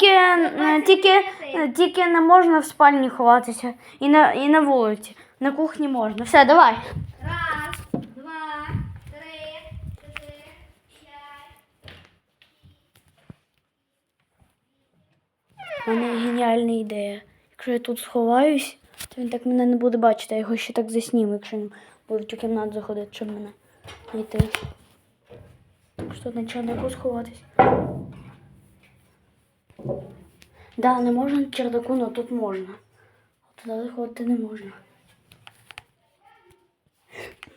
тільки, е, тільки, е, тільки не можна в спальні ховатися. І на, і на вулиці. На кухні можна. Все, давай. Раз, два, три, чотири, п'ять. У мене геніальна ідея. Якщо я тут сховаюсь, то він так мене не буде бачити, я його ще так засніму, якщо він буде в цю кімнату заходити, щоб мене знайти. Що на чердаку сховатись. Да, не можна на чердаку, але тут можна. Туди заходити не можна.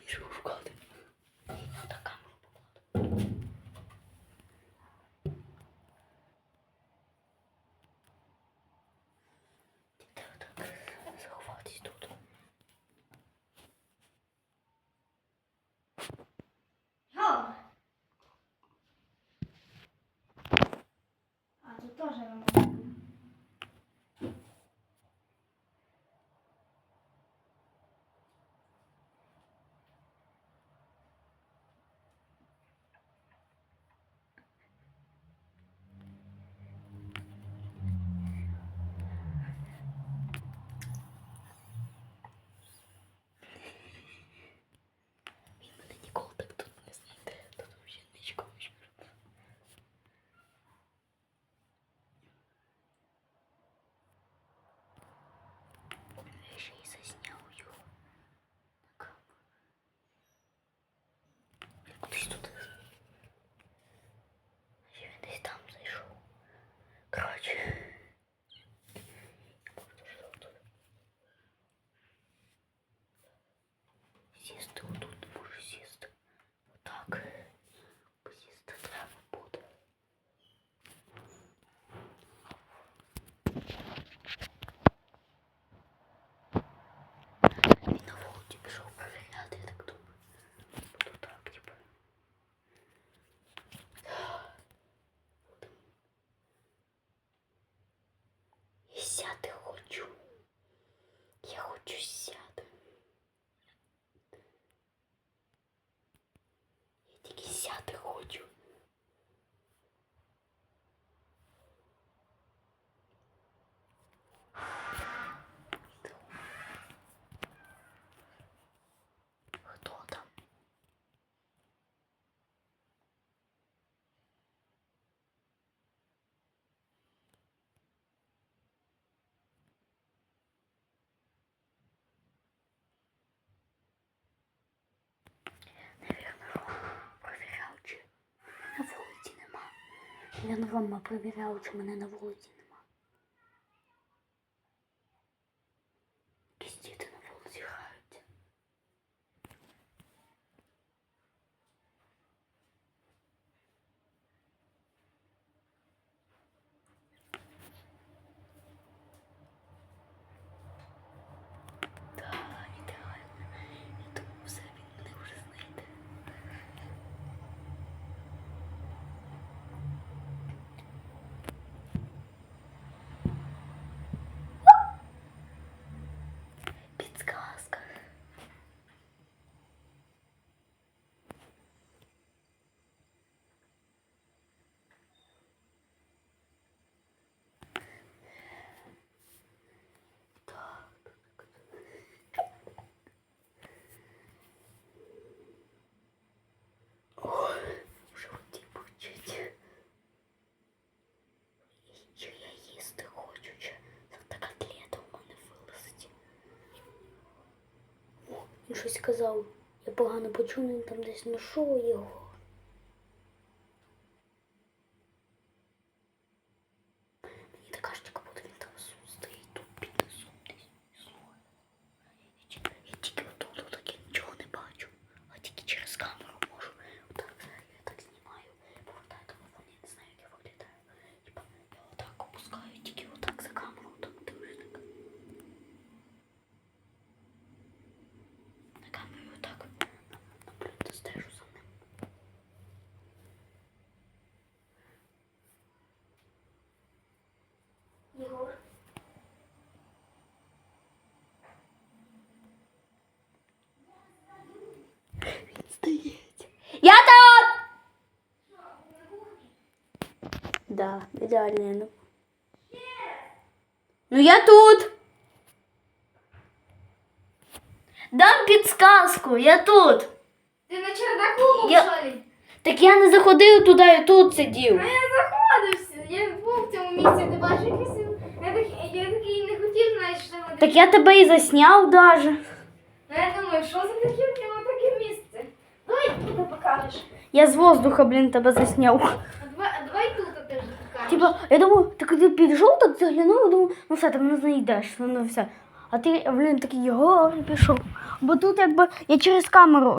Що шукати? Надо камеру покладу. Так, так, заховатись тут. Йо! А, тут теж ремонт. Він мене ніколи так тут не знайде. Тут взагалі нічого. Я ще й засняв його на камеру. Я кудись тут. Ще він десь там зайшов. Коротше. Я просто що тут. Сісти отут, можу сісти. Отак. Посісти треба буде. Він на вулиці пішов перевіряти, я так думаю. Буду так, типу. Я сяти хочу. Я хочу сяти. Я тільки сяти хочу. Хто там? Навірно, провіряв, чи на вулиці нема. Він Рома провіряв, чи мене на вулиці нема. Якісь діти на вулиці граються. Так, ідеально. Я думаю, все, він мене вже знайде. Підсказка. Ой, вже оті почуть. Що я їсти хочу, чи та котлета у мене вилазить. О, він щось сказав. Я погано почув, він там десь знайшов його. Мені така штука буде, він там стоїть тут під носом десь. Слухай. Я ті- Я тільки отут так я нічого не бачу. А тільки через камеру можу. Отак зараз я так знімаю. Повертаю телефон, я не знаю, як я виглядаю. Типа я отак опускаю, тільки отак за камеру, так дивлюсь так. На камеру отак. Наблюдаю, стежу за ним. Єгор. Він здається. Я тут! Да, ідеально. ну. Ну я тут. Дам підсказку, я тут. Ти на чердаку Я- що? Так я не заходив туди, я тут сидів. А я заходився. Я був в цьому місці, ти якийсь. Я такий, я такий не хотів, знаєш, що воно Так я тебе і засняв даже. Ну, я думаю, що за таке в нього таке місце? Давай тут покажеш. Я з воздуха, блін, тебе засняв. Типа, я думаю, так ты підійшов, так заглянув, думаю, ну все, ти мене знайдеш, ну все. А ти, блін, такий його пішов. Бо тут якби я через камеру